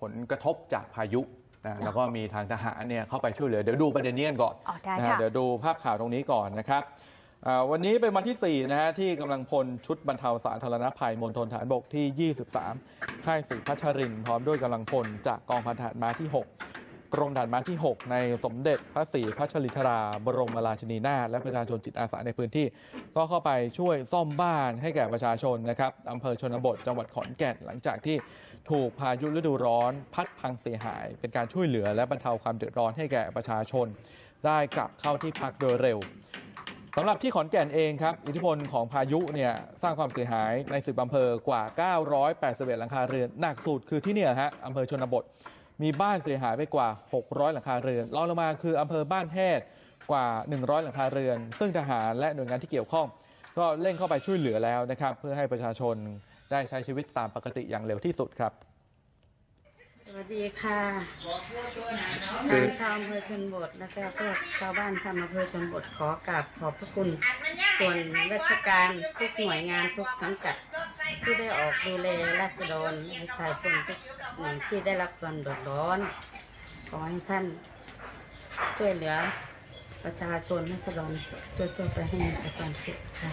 ผลกระทบจากพายุนะแล้วก็มีทางทหารเนี่ยเข้าไปช่วยเหลือ เดี๋ยวดูประเด็นนี้กันก่อนอ๋อได้นะฮะค่ะ เดี๋ยวดูภาพข่าวตรงนี้ก่อนนะครับอ่าวันนี้เป็นวันที่ 4 นะฮะที่กำลังพลชุดบรรเทาสาธารณภัยมณฑลฐานบกที่ 23 ค่ายศรีพัชรินทร์พร้อมด้วยกำลังพลจากกองพันทหารม้าที่ 6 กรมฐานม้าที่ 6 ในสมเด็จพระศรีพัชรินทราบรมราชินีนาถและประชาชนจิตอาสาในพื้นที่ ก็เข้าไปช่วยซ่อมบ้านให้แก่ประชาชนนะครับอำเภอชนบทจังหวัดขอนแก่นหลังจากที่ถูกพายุฤดูร้อน พัดพังเสียหาย เป็นการช่วยเหลือและบรรเทาความเดือดร้อนให้แก่ประชาชน ได้กลับเข้าที่พักโดยเร็วสำหรับที่ขอนแก่นเองครับ อิทธิพลของพายุเนี่ยสร้างความเสียหายในสิบอำเภอกว่า 981 หลังคาเรือน หนักสุดคือที่เนี่ยฮะอำเภอชนบท มีบ้านเสียหายไปกว่า 600 หลังคาเรือนรองลงมาคืออำเภอบ้านแฮดกว่า 100 หลังคาเรือน ซึ่งทหารและหน่วยงานที่เกี่ยวข้อง ก็เร่งเข้าไปช่วยเหลือแล้วนะครับ เพื่อให้ประชาชนได้ใช้ชีวิตตามปกติอย่างเร็วที่สุดครับ สวัสดีค่ะนางชาวอำเภอชนบทและก็พวกชาวบ้านทำอำเภอชนบทขอกราบขอบพระคุณ ส่วนราชการทุกหน่วยงานทุกสังกัด ที่ได้ออกดูแลราษฎรประชาชนทุกหน่งที่ได้รับความเดือดร้อน ขอให้ท่านช่วยเหลือประชาชนราษฎรทั่วๆไปให้มีแต่ความสุขค่ะ